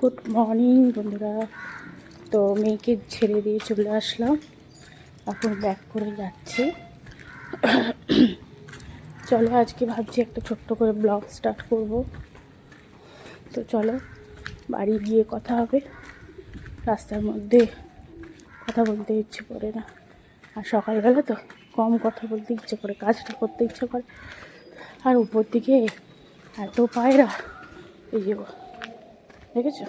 Good morning বন্ধুরা। তো মেয়েকে ছেড়ে দিয়ে চলে আসলাম। এখন ব্যাক করে যাচ্ছি। চলো আজকে ভাবছি একটা ছোট্ট করে ব্লগ স্টার্ট করব। তো চলো, বাড়ি গিয়ে কথা হবে। রাস্তার মধ্যে কথা বলতে ইচ্ছে করে না। আর সকালবেলা তো কম কথা বলতে ইচ্ছে করে, কাজটা করতে ইচ্ছে করে। আর উপর দিকে এত পায়রা, এই যে দেখেছ?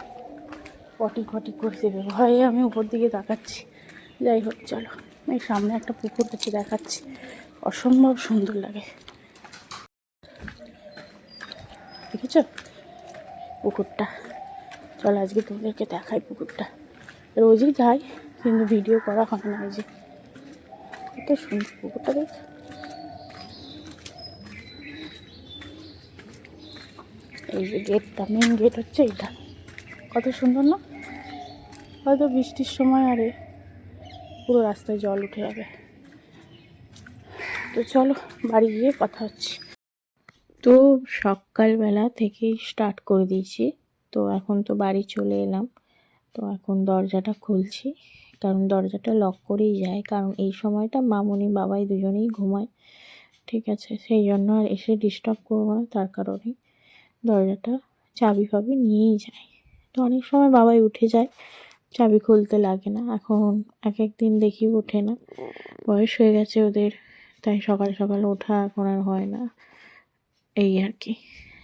পটি ফটি করে দেবে ভয়ে আমি উপর দিকে তাকাচ্ছি। যাই হোক, চলো। এই সামনে একটা পুকুর আছে দেখাচ্ছি। অসম্ভব সুন্দর লাগে। দেখেছ? পুকুরটা। চলো, আজকে তোমাদেরকে দেখাই পুকুরটা। রোজই যাই, কিন্তু ভিডিও করা হয় না এই যে। কত সুন্দর পুকুরটা দেখ এই যে গেটটা মেন গেট হচ্ছে এইটা। কত সুন্দর না? হয়তো বৃষ্টির সময় আরে পুরো রাস্তায় জল উঠে যাবে। তো চলো বাড়ি গিয়ে কথা হচ্ছে। তো সকালবেলা থেকেই স্টার্ট করে দিয়েছি। তো এখন তো বাড়ি চলে এলাম। তো এখন দরজাটা খুলছি। কারণ দরজাটা লক করেই যায়। কারণ এই সময়টা মামুনি বাবাই দুজনেই ঘুমায়। ঠিক আছে? সেই জন্য আর এসে ডিস্টার্ব করব না। তার কারণে দরজাটা চাবি ফাবি নিয়েই যায়। অনেক সময় বাবাই উঠে যায়। চাবি খুলতে লাগে না। এখন এক এক দিন দেখি ওঠে না। বয়স হয়ে গেছে ওদের, তাই সকাল সকাল ওঠা এখন আর হয় না। এই আর কি।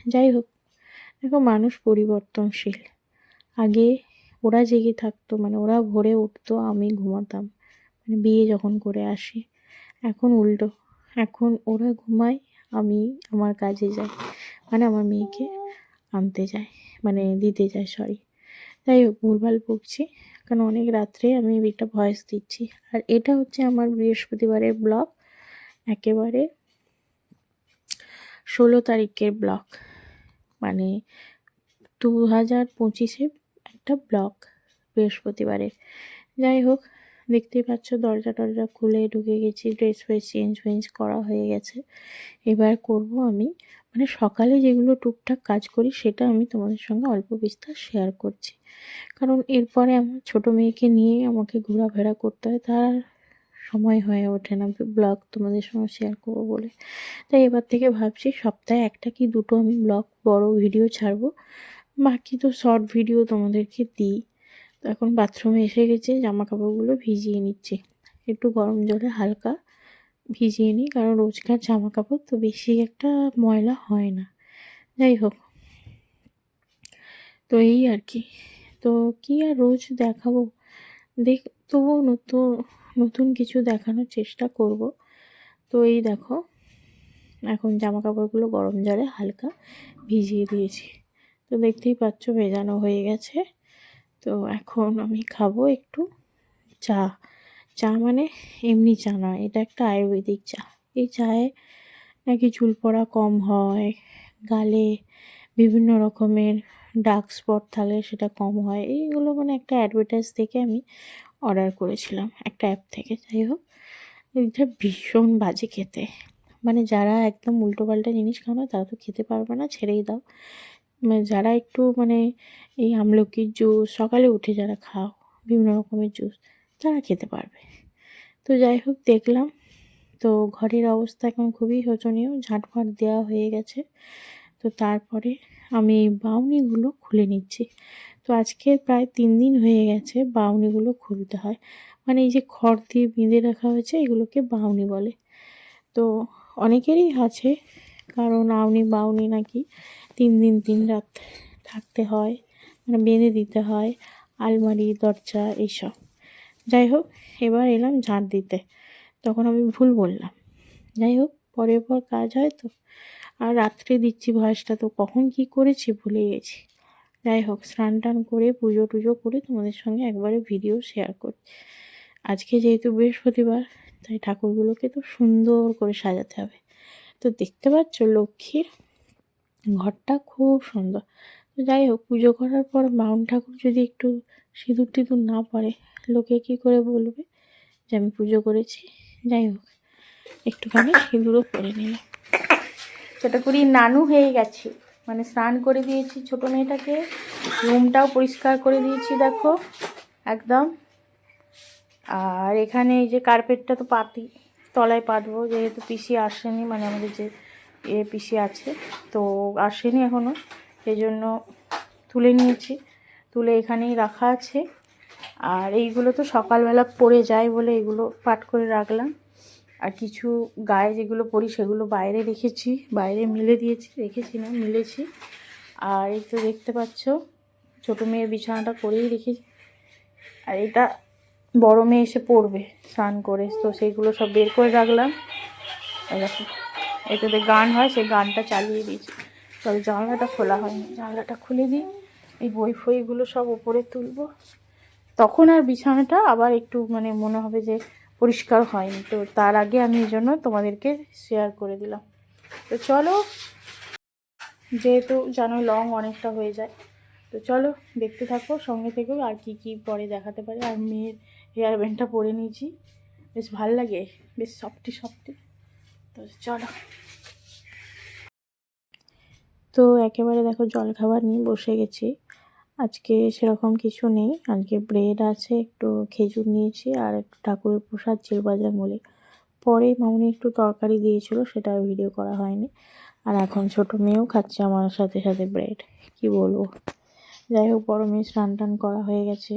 যাই হোক, দেখো মানুষ পরিবর্তনশীল। আগে ওরা জেগে থাকতো মানে ওরা ভোরে উঠতো, আমি ঘুমাতাম। মানে বিয়ে যখন করে আসি, এখন উল্টো। এখন ওরা ঘুমায়, আমি আমার কাজে যাই। মানে আমার মেয়েকে আনতে যাই মানে দিতে যাই সরি হোক ভুলভাল বকছি কারণ অনেক রাত্রে আমি একটা ভয়েস দিচ্ছি। আর এটা হচ্ছে আমার বৃহস্পতিবারের ব্লগ একেবারে ষোলো তারিখের ব্লগ মানে দু হাজার পঁচিশে একটা ব্লগ বৃহস্পতিবারের। যাই হোক দেখতেই পাচ্ছ, দরজা টরজা খুলে ঢুকে গেছি ড্রেস ফ্রেস চেঞ্জ ফেঞ্জ করা হয়ে গেছে। এবার করব আমি মানে সকালে যেগুলো টুকটাক কাজ করি, সেটা আমি তোমাদের সঙ্গে অল্প বিস্তার শেয়ার করছি। কারণ এরপরে আমার ছোটো মেয়েকে নিয়ে আমাকে ঘোরাফেরা করতে হয়, তার সময় হয়ে ওঠে না, ব্লগ তোমাদের সঙ্গে শেয়ার করব বলে। তাই এবার থেকে ভাবছি, সপ্তাহে একটা কি দুটো আমি ব্লগ বড় ভিডিও ছাড়বো, বাকি তো শর্ট ভিডিও তোমাদেরকে দিই। এখন বাথরুমে এসে গেছে জামা কাপড়গুলো ভিজিয়ে নিচ্ছি। একটু গরম জলে হালকা ভিজিয়ে নিই, কারণ রোজকার জামা কাপড় তো বেশি একটা ময়লা হয় না। যাই হোক, তো এই আর কি। তো কি আর রোজ দেখাবো? দেখ, তবুও নতুন নতুন কিছু দেখানোর চেষ্টা করব। তো এই দেখো, এখন জামা কাপড়গুলো গরম জলে হালকা ভিজিয়ে দিয়েছি। তো দেখতেই পাচ্ছ ভেজানো হয়ে গেছে। তো এখন আমি খাব একটু চা। চা মানে এমনি চা নয়, এটা একটা আয়ুর্বেদিক চা। এই চায়ে নাকি চুল পড়া কম হয়, গালে বিভিন্ন রকমের ডার্ক স্পট থাকলে সেটা কম হয়। এইগুলো মানে একটা অ্যাডভার্টাইজ থেকে আমি অর্ডার করেছিলাম, একটা অ্যাপ থেকে। যাই হোক, এটা ভীষণ বাজে খেতে। মানে যারা একদম উল্টোপাল্টা জিনিস খাও না, তারা তো খেতে পারবে না, ছেড়েই দাও। যারা একটু মানে এই আমলকির জুস, সকালে উঠে যারা খাও, বিভিন্ন রকমের জুস, তারা খেতে পারবে। তো যাই হোক, দেখলাম। তো ঘরের অবস্থা এখন খুবই শোচনীয়। ঝাঁটফাট দেওয়া হয়ে গেছে। তো তারপরে আমি বাউনিগুলো খুলে নিচ্ছি। তো আজকে প্রায় তিন দিন হয়ে গেছে বাউনিগুলো খুলতে হয়। মানে এই যে খড় দিয়ে বেঁধে রাখা হয়েছে, এগুলোকে বাউনি বলে। তো অনেকেরই আছে কারণ আউনি বাউনি নাকি তিন দিন, তিন রাত থাকতে হয় মানে বেঁধে দিতে হয়, আলমারি, দরজা, এইসব। যাই হোক, এবার এলাম ঝাঁট দিতে। তখন আমি ভুল বললাম। যাই হোক, পরের পর কাজ হয় তো। আর রাত্রে দিচ্ছি ভয়েসটা তো কখন কি করেছি ভুলে গেছি। যাই হোক, স্নান টান করে, পুজো টুজো করে তোমাদের সঙ্গে একবারে ভিডিও শেয়ার করি আজকে যেহেতু বৃহস্পতিবার, তাই ঠাকুরগুলোকে তো সুন্দর করে সাজাতে হবে। তো দেখতে পাচ্ছ লক্ষ্মীর ঘরটা খুব সুন্দর। তো যাই হোক, পুজো করার পর বাউন ঠাকুর যদি একটু সিঁদুর টিঁদুর না পড়ে, লোকে কী করে বলবে যে আমি পুজো করেছি? যাই হোক, একটুখানি সিঁদুরও পরে নিলাম। ছোটো করি নানু হয়ে গেছে। মানে স্নান করে দিয়েছি ছোটো মেয়েটাকে। রুমটাও পরিষ্কার করে দিয়েছি, দেখো, একদম। আর এখানে এই যে কার্পেটটা তো পাতি। তলায় পাতবো যেহেতু পিসি আসেনি মানে আমাদের যে এ পিসি আছে, তো আসেনি এখনও সেই জন্য তুলে নিয়েছি। তুলে এখানেই রাখা আছে। আর এইগুলো তো সকালবেলা পরে যায় বলে এগুলো পাট করে রাখলাম। আর কিছু গায়ে যেগুলো পরি সেগুলো বাইরে রেখেছি, বাইরে মিলে দিয়েছি, রেখেছি না, মিলেছি। আর এই তো দেখতে পাচ্ছ, ছোটো মেয়ের বিছানাটা করেই রেখেছি। আর এটা বড় মেয়ে এসে পড়বে, স্নান করে। তো সেইগুলো সব বের করে রাখলাম। দেখো, এটাতে গান হয়, সেই গানটা চালিয়ে দিয়েছি। তবে জানলাটা খোলা হয়নি। জানলাটা খুলে দিই এই বই ফইগুলো সব ওপরে তুলবো। তখন আর বিছানাটা আবার একটু মানে মনে হবে যে পরিষ্কার হয়নি। তো তার আগে আমি এই জন্য তোমাদেরকে শেয়ার করে দিলাম। তো চলো, যেহেতু জানো লং অনেকটা হয়ে যায়। তো চলো, দেখতে থাকো, সঙ্গে থেকেও আর কি কি পরে দেখাতে পারি। আর মেয়ের হেয়ার ব্যান্ডটা পরে নিয়েছি। বেশ ভালো লাগে, বেশ সফটি সফটি। তো চলো। তো একেবারে দেখো জল খাবার নিয়ে বসে গেছি। আজকে সেরকম কিছু নেই, আজকে ব্রেড আছে, একটু খেজুর নিয়েছি আর একটু ঠাকুরের প্রসাদ চিলবাজার মূলি। পরে মামনি একটু তরকারি দিয়েছিল, সেটা ভিডিও করা হয়নি। আর এখন ছোট মেয়েও খাচ্ছে আমার সাথে সাথে ব্রেড কি বলব? যাই হোক, বড় মেয়ে স্নান টান করা হয়ে গেছে।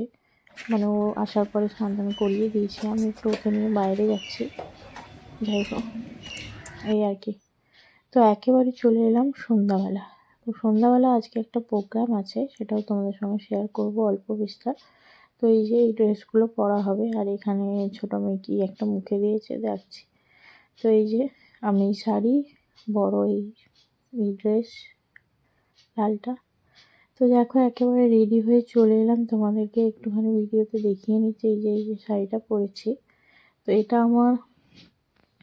মানে ও আসার পরে স্নান টান করিয়ে দিয়েছি। আমি একটু ওকে নিয়ে বাইরে যাচ্ছি। যাই হোক, এই আর কি। তো একেবারে চলে এলাম সন্ধ্যাবেলা। তো সন্ধ্যাবেলা আজকে একটা প্রোগ্রাম আছে, সেটাও তোমাদের সঙ্গে শেয়ার করব অল্প বিস্তার। তো এই যে এই ড্রেসগুলো পরা হবে, আর এখানে ছোটো মেয়ে কি একটা মুখে দিয়েছে, দেখছি। তো এই যে আমি শাড়ি, বড় এই এই ড্রেস লালটা। তো দেখো, একেবারে রেডি হয়ে চলে এলাম। তোমাদেরকে একটুখানি ভিডিওতে দেখিয়ে নিচ্ছি, এই যে এই যে শাড়িটা পরেছি। তো এটা আমার,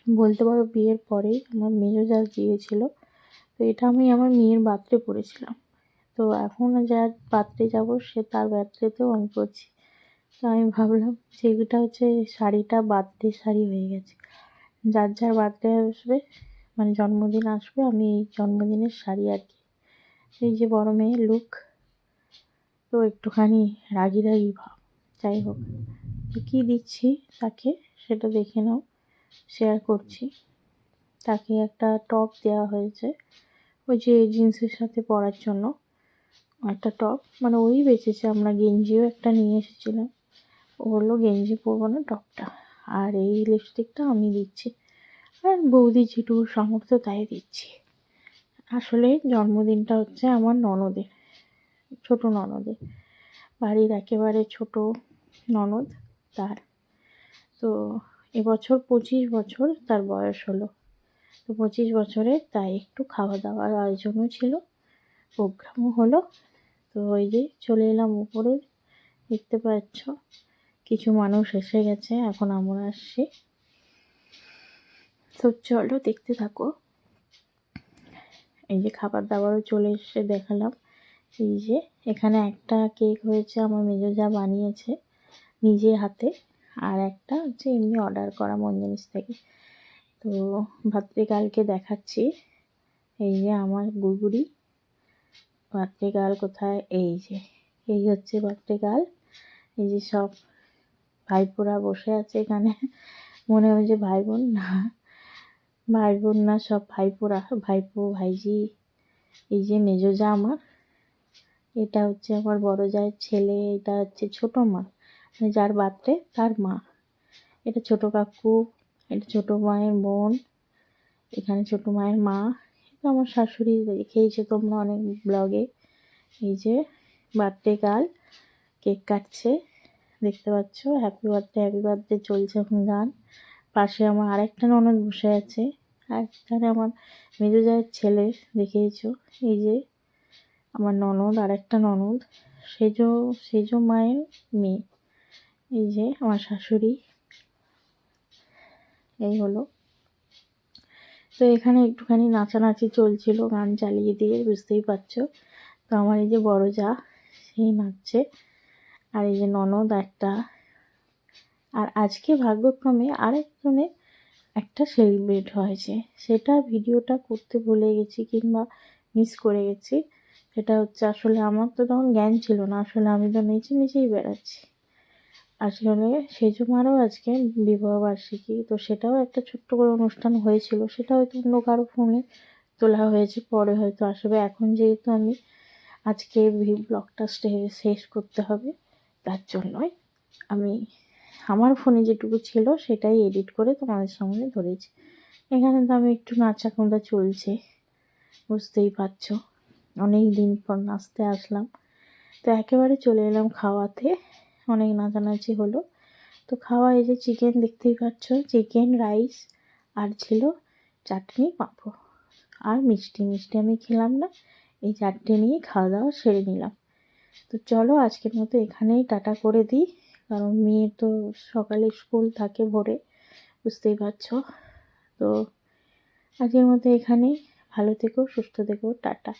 বলতে পারো, বিয়ের পরেই আমার মেজো যা দিয়েছিল। তো এটা আমি আমার মেয়ের বার্থডে পরেছিলাম। তো এখন যার বার্থডে যাব, সে তার বার্থডেতেও আমি পরছি। তো আমি ভাবলাম সেটা হচ্ছে শাড়িটা বার্থডে শাড়ি হয়ে গেছে। যার যার বার্থডে আসবে মানে জন্মদিন আসবে, আমি এই জন্মদিনের শাড়ি আর কি। এই যে বড় মেয়ের লুক তো একটুখানি রাগি রাগি ভাব, যাই হোক। তো কী দিচ্ছি তাকে সেটা দেখে নাও শেয়ার করছি। তাকে একটা টপ দেওয়া হয়েছে, ওই যে জিন্সের সাথে পরার জন্য। একটা টপ মানে ওই বেঁচেছে আমরা, গেঞ্জিও একটা নিয়ে এসেছিলাম। ও বলল, গেঞ্জি পরবো না টপটা আর এই লিপস্টিকটা আমি দিচ্ছি। আর বৌদি যেটুকু সামর্থ্য তাই দিচ্ছি। আসলে জন্মদিনটা হচ্ছে আমার ননদের। ছোট ননদে। বাড়ির একেবারে ছোট ননদ তার। তো এবছর পঁচিশ বছর তার বয়স হলো। তো পঁচিশ বছরে তাই একটু খাওয়া দাওয়ার আয়োজনও ছিল, প্রোগ্রামও হলো। তো ওই যে চলে এলাম উপরে, দেখতে পাচ্ছ? কিছু মানুষ এসে গেছে, এখন আমরা আসছি। তো চলো দেখতে থাকো। এই যে খাবার দাবারও চলে এসে দেখালাম। এই যে এখানে একটা কেক হয়েছে, আমার মেজো যা বানিয়েছে নিজে হাতে। আর একটা হচ্ছে এমনি অর্ডার করা মঞ্জিনিস থেকে। তো ভাতৃকালকে দেখাচ্ছি। এই যে আমার গুড়গুড়ি। ভাতৃকাল কোথায়? এই যে, এই হচ্ছে ভাতৃকাল এই যে সব ভাইপোরা বসে আছে এখানে। মনে হয় যে ভাই বোন না, ভাই বোন না, সব ভাইপোরা, ভাইপো, ভাইজি, এই যে মেজো যা আমার। এটা হচ্ছে আমার বড় জায়ের ছেলে, এটা হচ্ছে ছোট মা মানে যার বার্থডে তার মা। এটা ছোট কাকু, এটা ছোট মায়ের বোন, এখানে ছোট মায়ের মা। এটা আমার শাশুড়ি দেখেইছো তোমরা অনেক ব্লগে। এই যে বার্থডে গার্ল কেক কাটছে, দেখতে পাচ্ছ? হ্যাপি বার্থডে হ্যাপি বার্থডে চলছে এখন গান। পাশে আমার আরেকটা ননদ বসে আছে। আর এখানে আমার মেজো জায়ের ছেলে দেখেইছো এই যে আমার ননদ আর একটা ননদ, সেজো সেজো মায়ের মেয়ে। এই যে আমার শাশুড়ি। এই হলো। তো এখানে একটুখানি নাচানাচি চলছিল, গান চালিয়ে দিয়ে, বুঝতেই পারছ। তো আমার এই যে বড় যা, সেই নাচছে। আর এই যে ননদ, একটা। আর আজকে ভাগ্যক্রমে আরেকজনের একটা সেলিব্রেট হয়েছে। সেটা ভিডিওটা করতে ভুলে গেছি কিংবা মিস করে গেছি। সেটা হচ্ছে আসলে আমার তো তখন জ্ঞান ছিল না, আসলে আমি তো নেচে নেচেই বেড়াচ্ছি। আসলে সেজমারও আজকে বিবাহবার্ষিকী তো সেটাও একটা ছোট্ট করে অনুষ্ঠান হয়েছিল, সেটা হয়তো অন্য কারও ফোনে তোলা হয়েছে, পরে হয়তো আসবে। এখন যেহেতু আমি আজকে ব্লগটা শেষ করতে হবে, তার জন্যই আমি আমার ফোনে যেটুকু ছিল সেটাই এডিট করে তোমাদের সামনে ধরেছি। এখানে তো আমি একটু নাচা চলছে, বুঝতেই পারছ। অনেক দিন পর নাচতে আসলাম। তো একেবারে চলে এলাম খাওয়াতে। অনেক নাচানাচি হলো। তো খাওয়া এই যে চিকেন দেখতেই পাচ্ছ চিকেন রাইস আর ছিল চাটনি, পাঁপড়। আর মিষ্টি মিষ্টি আমি খেলাম না। এই চারটে নিয়ে খাওয়া দাওয়া সেরে নিলাম। তো চলো আজকের মতো এখানেই টাটা করে দিই। কারণ মেয়ে তো সকালে স্কুল থাকে ভোরে, বুঝতেই পারছ। তো আজকের মতো এখানেই। ভালো থেকো, সুস্থ থেকো, টাটা।